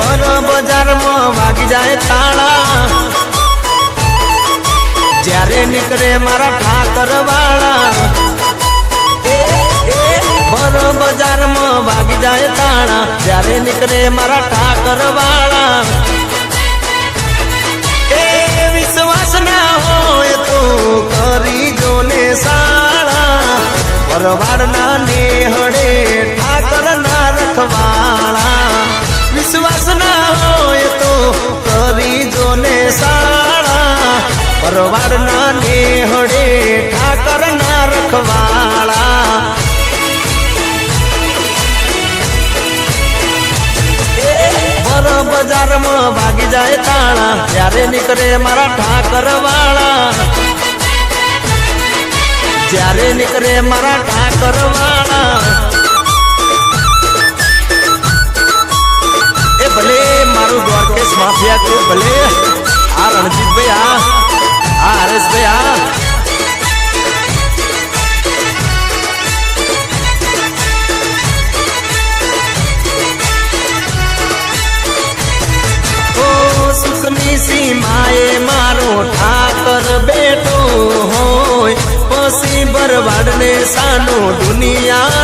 ભર બજારમાં વાગી જાય તાળા. જ્યારે નીકળે મારા ઠાકર વાળા ભર બજારમાં વાગી જાય તાળા. જ્યારે નીકળે મારા ઠાકર વાળા એ વિશ્વાસ ના હોય તો કરી જો ને સાળા. પરવાડના નેહડે પરવાડના નેહડે ઠાકર ના રખવાળા. બજારમાં ભાગી જાય તાણા જ્યારે નીકળે મારા ઠાકર વાળા. જ્યારે નીકળે મારા ઠાકર વાળા. એ ભલે મારું દ્વારકેશ માફિયા કે ભલે આ આ ની માએ મારો ઠાકર બેઠો હોય પછી બરવાડને સાનો દુનિયા